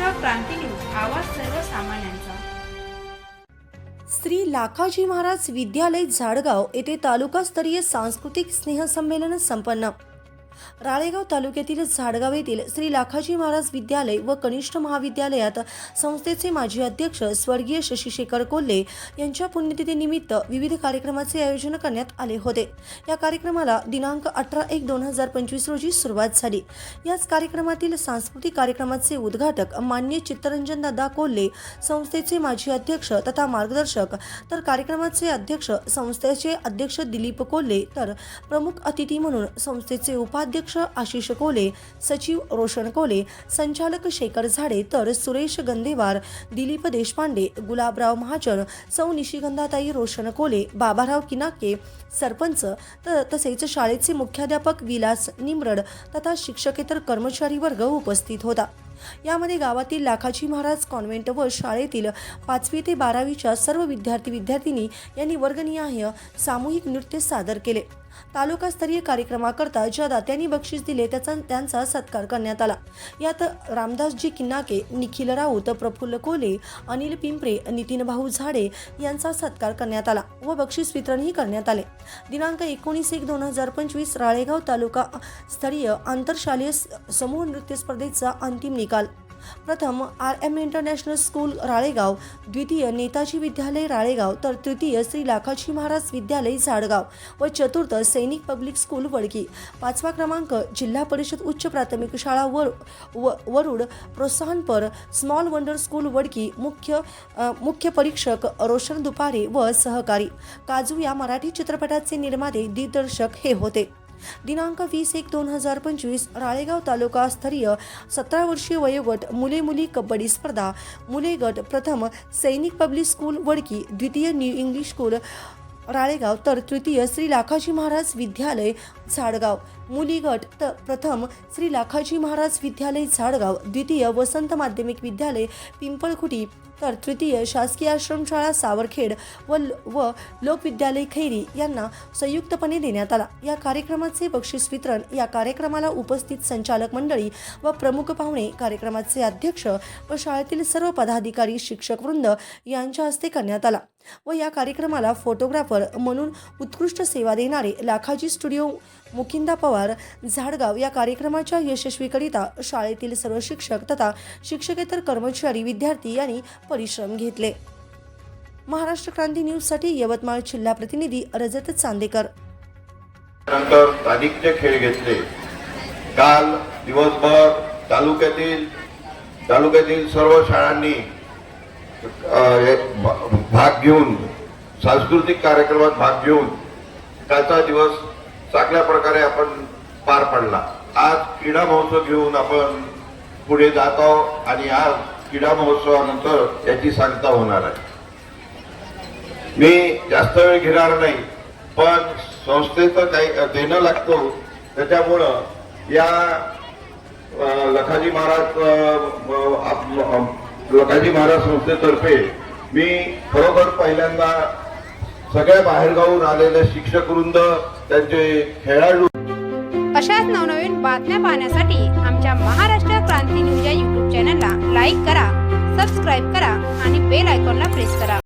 Maharashtra Kranti news आवाज सर्वसामान्यांचा. श्री लाखाजी महाराज विद्यालय झाडगाव येथे तालुकास्तरीय सांस्कृतिक स्नेहसंमेलन संपन्न. राळेगाव तालुक्यातील झाडगाव येथील श्री लाखाजी महाराज विद्यालय व कनिष्ठ महाविद्यालयात संस्थेचे माजी अध्यक्ष स्वर्गीय शशीशेखर कोल्हे यांच्या पुण्यतिथीनिमित्त विविध कार्यक्रमाचे आयोजन करण्यात आले होते. या कार्यक्रमाला दिनांक अठरा एक दोन हजार पंचवीस रोजी सुरुवात झाली. याच कार्यक्रमातील सांस्कृतिक कार्यक्रमाचे उद्घाटक मान्य चित्तरंजन दादा कोल्हे संस्थेचे माजी अध्यक्ष तथा मार्गदर्शक तर कार्यक्रमाचे अध्यक्ष संस्थेचे अध्यक्ष दिलीप कोल्हे तर प्रमुख अतिथी म्हणून संस्थेचे उपाध्यक्ष आशिष कोले सचिव रोशन कोले संचालक शेखर झाडे तर सुरेश गंदेवार दिलीप देशपांडे गुलाबराव महाजन सौ निशिगंधाताई रोशन कोले बाबाराव किनाके सरपंच तर तसेच शाळेचे मुख्याध्यापक विलास निमरड तथा शिक्षकेतर कर्मचारी वर्ग उपस्थित होता. यामध्ये गावातील लाखाजी महाराज कॉन्व्हेंट व शाळेतील पाचवी ते बारावीच्या सर्व विद्यार्थी विद्यार्थिनी यांनी वर्गनिहाय सामूहिक नृत्य सादर केले. तालुकास्तरीय कार्यक्रमाकरता ज्या दात्यांनी बक्षीस दिले त्याचा त्यांचा सत्कार करण्यात आला. यात रामदासजी किन्नाके निखिल राऊत प्रफुल्ल कोले अनिल पिंपरे नितीन भाऊ झाडे यांचा सत्कार करण्यात आला व बक्षीस वितरणही करण्यात आले. दिनांक एकोणीस एक दोन हजार पंचवीस राळेगाव तालुका स्तरीय आंतरशालेय समूह नृत्य स्पर्धेचा अंतिम निकाल प्रथम R M international school Ralegaon द्वितीय नेताजी विद्यालय राळेगाव तर तृतीय श्री लाखाजी महाराज विद्यालय झाडगाव व चतुर्थ सैनिक पब्लिक स्कूल वडकी. पाचवा क्रमांक जिल्हा परिषद उच्च प्राथमिक शाळा वर व वरुड प्रोत्साहनपर स्मॉल वंडर स्कूल वडकी मुख्य मुख्य परीक्षक रोशन दुपारे व सहकारी. काजू या मराठी चित्रपटाचे निर्माते दिग्दर्शक हे होते. दिनांक वीस एक दोन हजार पंचवीस राळेगाव तालुका स्तरीय सतरा वर्षीय वयोगट मुले मुली कबड्डी स्पर्धा. मुले गट प्रथम सैनिक पब्लिक स्कूल वडकी द्वितीय न्यू इंग्लिश स्कूल राळेगाव तर तृतीय श्री लाखाजी महाराज विद्यालय झाडगाव. मुली गट तर प्रथम श्री लाखाजी महाराज विद्यालय झाडगाव द्वितीय वसंत माध्यमिक विद्यालय पिंपळखुटी तर तृतीय शासकीय आश्रमशाळा सावरखेड व व लोकविद्यालय खैरी यांना संयुक्तपणे देण्यात आला. या कार्यक्रमाचे बक्षीस वितरण या कार्यक्रमाला उपस्थित संचालक मंडळी व प्रमुख पाहुणे कार्यक्रमाचे अध्यक्ष व शाळेतील सर्व पदाधिकारी शिक्षक वृंद यांच्या हस्ते करण्यात आला व या कार्यक्रमाला फोटोग्राफर म्हणून उत्कृष्ट सेवा देणारे लाखाजी स्टुडिओ मुकिंदा पवार झाडगाव या कार्यक्रमाच्या यशस्वीकरिता शाळेतील सर्व शिक्षक तथा शिक्षकेतर कर्मचारी विद्यार्थी यांनी परिश्रम घेतले. महाराष्ट्र क्रांती न्यूजसाठी यवतमाळ जिल्हा प्रतिनिधी रजत चांदेकर. नंतर खेळ घेतले. काल दिवसभर तालुक्यातील तालुक्यातील सर्व शाळांनी भाग घेऊन सांस्कृतिक कार्यक्रमात भाग घेऊन त्याचा दिवस चांगल्या प्रकारे आपण पार पडला. आज क्रीडा महोत्सव घेऊन आपण पुढे जात आहोत आणि आज क्रीडा महोत्सवानंतर याची सांगता होणार आहे. मी जास्त वेळ घेणार नाही पण संस्थेचं काही देणं लागतो त्याच्यामुळं या लखाजी महाराज लखाजी महाराज संस्थेतर्फे मी खरोखर पहिल्यांदा सगळ्या बाहेरगावून आलेले शिक्षक वृंद त्यांचे खेळाडू. अशाच नवनवीन बातम्या पाहण्यासाठी आमच्या महाराष्ट्र क्रांती न्यूज या युट्यूब चॅनलला लाईक करा सबस्क्राईब करा आणि बेल आयकॉनला प्रेस करा.